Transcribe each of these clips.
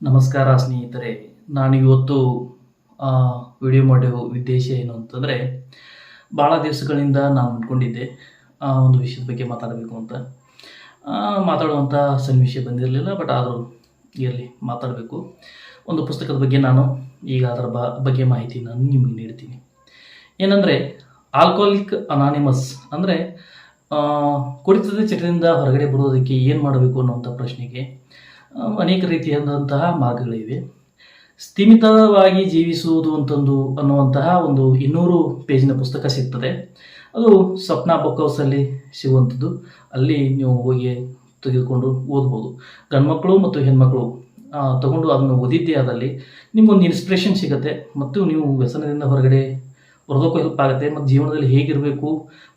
ನಮಸ್ಕಾರ ಸ್ನೇಹಿತರೆ. ನಾನು ಇವತ್ತು ವಿಡಿಯೋ ಮಾಡೋ ಉದ್ದೇಶ ಏನು ಅಂತಂದರೆ ಭಾಳ ದಿವಸಗಳಿಂದ ನಾನು ಅಂದ್ಕೊಂಡಿದ್ದೆ ಆ, ಒಂದು ವಿಷಯದ ಬಗ್ಗೆ ಮಾತಾಡಬೇಕು ಅಂತ. ಮಾತಾಡುವಂಥ ಸನ್ನಿವೇಶ ಬಂದಿರಲಿಲ್ಲ ಬಟ್ ಆದರೂ ಇರಲಿ, ಮಾತಾಡಬೇಕು. ಒಂದು ಪುಸ್ತಕದ ಬಗ್ಗೆ ನಾನು ಈಗ ಅದರ ಬಗ್ಗೆ ಮಾಹಿತಿ ನಾನು ನಿಮಗೆ ನೀಡ್ತೀನಿ. ಏನಂದರೆ ಆಲ್ಕೋಹಾಲಿಕ್ ಅನಾನಿಮಸ್ ಅಂದರೆ ಕುಡಿತದ ಚಟದಿಂದ ಹೊರಗಡೆ ಬರೋದಕ್ಕೆ ಏನು ಮಾಡಬೇಕು ಅನ್ನುವಂಥ ಪ್ರಶ್ನೆಗೆ ಅನೇಕ ರೀತಿಯಾದಂತಹ ಮಾರ್ಗಗಳಿವೆ. ಸ್ಥಿಮಿತವಾಗಿ ಜೀವಿಸುವುದು ಅಂತಂದು ಅನ್ನುವಂತಹ ಒಂದು ಇನ್ನೂರು ಪೇಜಿನ ಪುಸ್ತಕ ಸಿಗ್ತದೆ. ಅದು ಸ್ವಪ್ನ ಬುಕ್ ಹೌಸಲ್ಲಿ ಸಿಗುವಂಥದ್ದು. ಅಲ್ಲಿ ನೀವು ಹೋಗಿ ತೆಗೆದುಕೊಂಡು ಓದ್ಬೋದು. ಗಂಡ್ಮಕ್ಳು ಮತ್ತು ಹೆಣ್ಮಕ್ಳು ತಗೊಂಡು ಅದನ್ನು ಓದಿದ್ದೇ ಆದಲ್ಲಿ ನಿಮಗೊಂದು ಇನ್ಸ್ಪಿರೇಷನ್ ಸಿಗುತ್ತೆ ಮತ್ತು ನೀವು ವ್ಯಸನದಿಂದ ಹೊರಗಡೆ ಬರೋದಕ್ಕೂ ಹೆಲ್ಪ್ ಆಗುತ್ತೆ ಮತ್ತು ಜೀವನದಲ್ಲಿ ಹೇಗಿರಬೇಕು,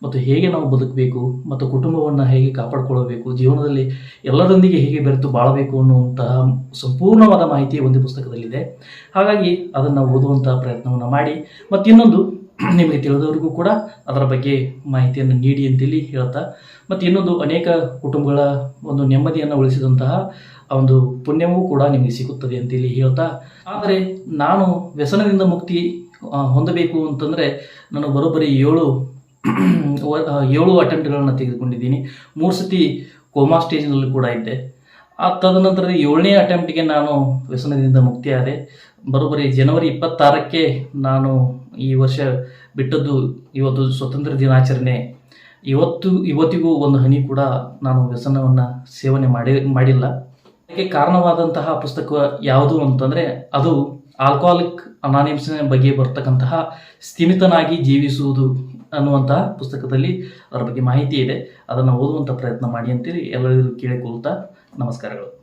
ಮತ್ತು ಹೇಗೆ ನಾವು ಬದುಕಬೇಕು, ಮತ್ತು ಕುಟುಂಬವನ್ನು ಹೇಗೆ ಕಾಪಾಡಿಕೊಳ್ಳಬೇಕು ಜೀವನದಲ್ಲಿ ಎಲ್ಲರೊಂದಿಗೆ ಹೇಗೆ ಬೆರೆತು ಬಾಳಬೇಕು ಅನ್ನುವಂತಹ ಸಂಪೂರ್ಣವಾದ ಮಾಹಿತಿ ಒಂದು ಪುಸ್ತಕದಲ್ಲಿದೆ. ಹಾಗಾಗಿ ಅದನ್ನು ಓದುವಂತಹ ಪ್ರಯತ್ನವನ್ನು ಮಾಡಿ, ಮತ್ತು ಇನ್ನೊಂದು ನಿಮಗೆ ತಿಳಿದವರಿಗೂ ಕೂಡ ಅದರ ಬಗ್ಗೆ ಮಾಹಿತಿಯನ್ನು ನೀಡಿ ಅಂತೇಳಿ ಹೇಳ್ತಾ, ಮತ್ತು ಇನ್ನೊಂದು ಅನೇಕ ಕುಟುಂಬಗಳ ಒಂದು ನೆಮ್ಮದಿಯನ್ನು ಉಳಿಸಿದಂತಹ ಒಂದು ಪುಣ್ಯವೂ ಕೂಡ ನಿಮಗೆ ಸಿಗುತ್ತದೆ ಅಂತೇಳಿ ಹೇಳ್ತಾ, ಆದರೆ ನಾನು ವ್ಯಸನದಿಂದ ಮುಕ್ತಿ ಹೊಂದಬೇಕು ಅಂತಂದರೆ ನಾನು ಬರೋಬ್ಬರಿ ಏಳು ಏಳು ಅಟೆಂಪ್ಟ್ಗಳನ್ನು ತೆಗೆದುಕೊಂಡಿದ್ದೀನಿ. ಮೂರು ಸತಿ ಕೋಮಾ ಸ್ಟೇಜ್ನಲ್ಲಿ ಕೂಡ ಇದ್ದೆ. ಆ, ತದನಂತರ ಏಳನೇ ಅಟೆಂಪ್ಟ್ಗೆ ನಾನು ವ್ಯಸನದಿಂದ ಮುಕ್ತಿಯಾದೆ. ಬರೋಬ್ಬರಿ ಜನವರಿ ಇಪ್ಪತ್ತಾರಕ್ಕೆ ನಾನು ಈ ವರ್ಷ ಬಿಟ್ಟದ್ದು ಇವತ್ತು ಸ್ವತಂತ್ರ ದಿನಾಚರಣೆ. ಇವತ್ತು, ಇವತ್ತಿಗೂ ಒಂದು ಹನಿ ಕೂಡ ನಾನು ವ್ಯಸನವನ್ನು ಸೇವನೆ ಮಾಡಿ, ಮಾಡಿಲ್ಲ. ಅದಕ್ಕೆ ಕಾರಣವಾದಂತಹ ಪುಸ್ತಕ ಯಾವುದು ಅಂತಂದರೆ ಅದು ಆಲ್ಕೋಹಾಲಿಕ್ ಅನಾನಿಮ್ಸ್ನ ಬಗ್ಗೆ ಬರ್ತಕ್ಕಂತಹ ಸ್ಥಿಮಿತನಾಗಿ ಜೀವಿಸುವುದು ಅನ್ನುವಂತಹ ಪುಸ್ತಕದಲ್ಲಿ ಅದರ ಬಗ್ಗೆ ಮಾಹಿತಿ ಇದೆ. ಅದನ್ನು ಓದುವಂಥ ಪ್ರಯತ್ನ ಮಾಡಿ ಅಂತೇಳಿ ಎಲ್ಲರಿಗೂ ಕೇಳಿಕೊಳ್ತಾ ನಮಸ್ಕಾರಗಳು.